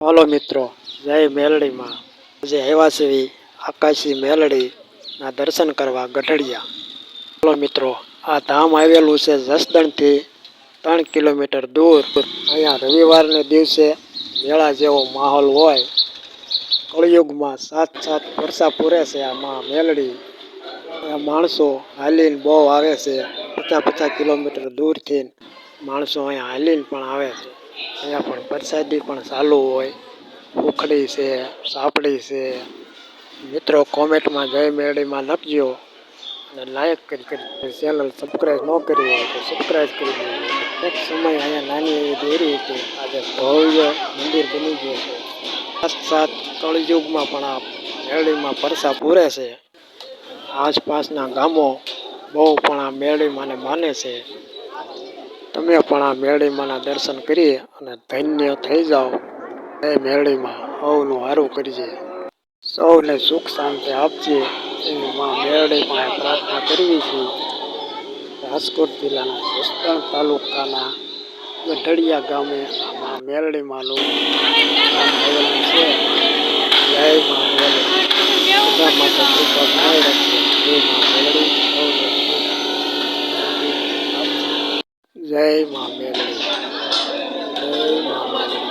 હાલો મિત્રો, જય મેલડીમાં. આજે હેવાસવી આકાશી મેલડીના દર્શન કરવા ગઢડિયા. હલો મિત્રો, આ ધામ આવેલું છે જસદણથી ત્રણ કિલોમીટર દૂર. અહીંયા રવિવારને દિવસે મેળા જેવો માહોલ હોય. કળિયુગમાં સાત સાત વર્ષા પૂરે છે આ મા મેલડી. માણસો હાલીને બહુ આવે છે. પચાસ પચાસ કિલોમીટર દૂરથી માણસો અહીંયા હાલીને પણ આવે છે. અહીંયા પણ પ્રસાદી પણ ચાલુ હોય, ઉખડી છે, સાપડી છે. મિત્રો, કોમેન્ટમાં જય મેળીમાં લખજો અને લાયક કરી કરી ચેનલ સબસ્ક્રાઈબ ન કરી હોય તો સબસ્ક્રાઈબ કરી દેજો એક સમય અહીંયા નાની એવી દેરી હતી. આજે ભવ્ય મંદિર બની ગયું છે. સાત સાત કળયુગમાં પણ આ મેળીમાં પરસા પૂરે છે. આસપાસના ગામો બહુ પણ આ મેળીમાંને માને છે. તમે પણ આ મેરડીમાંના દર્શન કરી અને ધન્ય થઈ જાઓ. એ મેળીમાં સૌનું હારું કરજે સૌને સુખ શાંતિ આપજે એવી માં મેળીમાં પ્રાર્થના કરવી છે રાજકોટ જિલ્લાના જસદણ તાલુકાના ગઢડિયા ગામે આ માં મેરડીમાંનું જય મા મેલડી જય મા